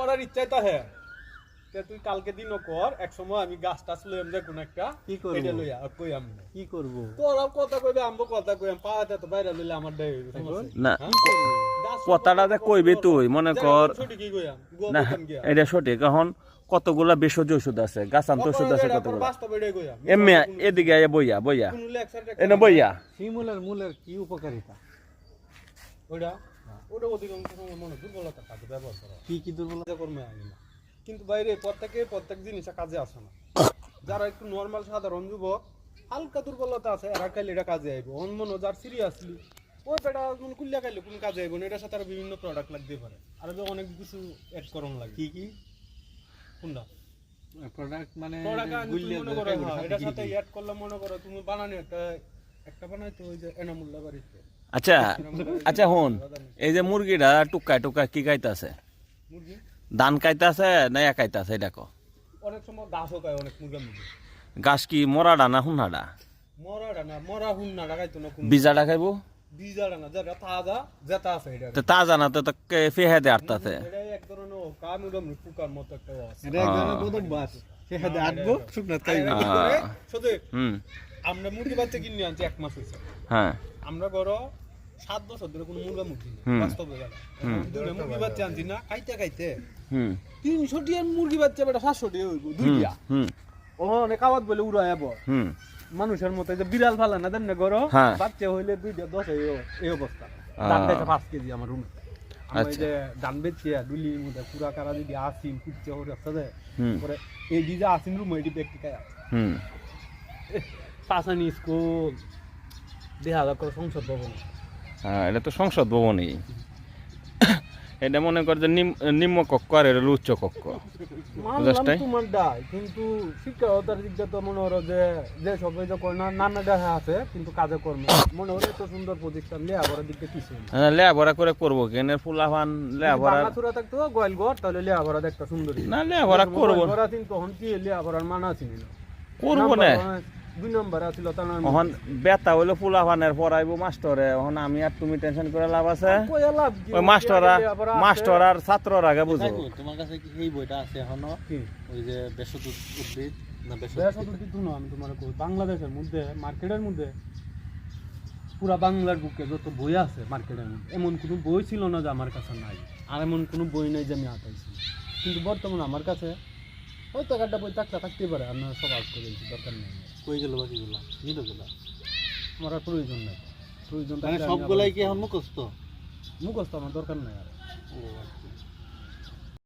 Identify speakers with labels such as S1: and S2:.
S1: করার ইচ্ছাই তো হ্যাঁ তুই কালকে দিনও কর এক সময় আমি গাছ টাছ লইম যে কোন একটা
S2: কি করব?
S1: এটা লইয়া কই আমি।
S2: কি করব?
S1: তোরা কথা কইবে আমবো কথা কইম পাওয়াতে তো বাইরে লইলে আমার দেয়
S3: না। কথাটা যে কইবি তুই মনে কর। না এটা সঠিক এখন কতগুলা ভেষজ ওষুধ আছে গাছান্ত ওষুধ আছে কতগুলা? এমনি এদিকে আইয়া বইয়া বইয়া। এনে বইয়া।
S2: শিমুলের মূলের কি উপকারিতা?
S1: ওইটা ওটা অধিকাংশ সময় মনে দুর্বলতার কাজে ব্যবহার করা
S2: কি কি দুর্বলতা?
S1: কর্মে আনি না। কিন্তু বাইরে প্রত্যেকে প্রত্যেক জিনিসে কাজে আসে না। যারা একটু নর্মাল সাধারণ যুবক হালকা দুর্বলতা আছে এরা খাইলে এটা কাজে আইব। অন মনে যার সিরিয়াসলি ওই পেটা কোন কুল্লা খাইলে কোন কাজে আইব না এটার সাথে আরও বিভিন্ন প্রোডাক্ট লাগতে পারে। আর যে অনেক কিছু অ্যাড করন লাগে।
S2: কি কি?
S1: কোনটা?
S2: প্রোডাক্ট মানে
S1: মনে করো হ্যাঁ, এটার সাথে অ্যাড করলে মনে করো তুমি বানানি একটা একটা বানাইতো ওই যে এনামুল্লা বাড়িতে।
S3: আচ্ছা আচ্ছা হন। এই যে মুরগিটা টুকায় টুকায় কি খাইতাছে?
S1: মুরগি?
S3: ধান খাইতাছে না এক খাইতাছে এটা কো
S1: অনেক সময় গাছও খায় অনেক মুরগা মুরগি।
S3: গাছ কি মরাডা না হুনাডা
S1: মরাটা না মরা হুন না লাগাইতো না কোন।
S3: বীজাডা খাইবো?
S1: বীজাটা না যেটা তাজা যেটা আছে এটা।
S3: তো তাজা না তো তো ফেহে দে
S1: এটা এক ধরনের ফুকার মতো একটা আছে।
S2: এটা এক ধরনের প্রথম বাস। সে হাতে আটবো খাইবে?
S1: শুধু
S3: হুম।
S1: আমরা মুরগি বাচ্চা কিনে আনছি এক মাস হয়েছে
S3: হ্যাঁ।
S1: আমরা বড় সাত বছর ধরে কোনো মুরগা মুরগি বাস্তবে মুরগি বাচ্চা আনছি না খাইতে খাইতে। তিনশো টিয়ার মুরগি বাচ্চা বেটা সাতশো টিয়া হইব দুইটা
S3: হুম
S1: ও অনেক আওয়াজ বলে উড়াই যাব মানুষের মতো যে বিড়াল ফালা না দেন না গরো?
S3: হ্যাঁ।
S1: বাচ্চা হইলে দুইটা দশ এই অবস্থা। দাম পাঁচ কেজি আমার রুমে আমি
S3: আচ্ছা।
S1: যে ধান বেচছি মধ্যে কারা যদি আসিম কুচ্ছে হরে আছে পরে এই যে আসিম রুম এটি প্র্যাকটিকায় আছে।
S3: হুম।
S1: পাশানি স্কুল করে সংসদ ভবন।
S3: হ্যাঁ এটা তো সংসদ ভবনই। এটা মনে কর যে নিম্ন কক্ষ আর এটা উচ্চ কক্ষ। বুঝাসটাই?
S1: কিন্তু শিক্ষকতার দিক তো মনে হলো যে যে সবাই যে না নানা দেখা আছে কিন্তু কাজে কর্মে। মনে হলো সুন্দর প্রতিষ্ঠান দিক কিছু
S3: হ্যাঁ, লেয়াভরা করে করব কেনের ফুলাফান লেয়াভরা
S1: বাংলা চূড়া থাকতো তাহলে দেখতে সুন্দর।
S3: না লেয়াভরা করব।
S1: কি মানা ছিল
S3: করব না।
S1: দুই নম্বর আছিল তার
S3: বেতা হইল ফুলাফানের পড়াইবো মাস্টরে। এখন আমি আর তুমি টেনশন করে লাভ আছে?
S1: কইয়া লাভ কি?
S3: ওই মাস্টররা
S1: লেয়া ভরা আছে।
S3: মাস্টর আর ছাত্রর আগে বুঝো।
S2: তোমার কাছে কি এই বইটা আছে
S1: এখনও?
S2: ওই যে বেশদ উদ্ভিদ না বেশদ
S1: বেশ না, আমি তোমার বাংলাদেশের মধ্যে মার্কেটের মধ্যে পুরা বাংলার বুকে যত বই আছে মার্কেটের মধ্যে এমন কোনো বই ছিল না যে আমার কাছে নাই আর এমন কোনো বই নাই যে আমি আটাইছি কিন্তু বর্তমানে আমার কাছে হয়তো একটা বই থাকতে থাকতেই পারে আমি সব আজ করে দরকার নেই।
S2: কই গেল বাকিগুলো নিলগুলো
S1: আমার আর প্রয়োজন নাই। প্রয়োজন
S2: মানে সবগুলাই কি এখন মুখস্থ?
S1: মুখস্থ আমার দরকার নেই আর।
S2: ও আচ্ছা।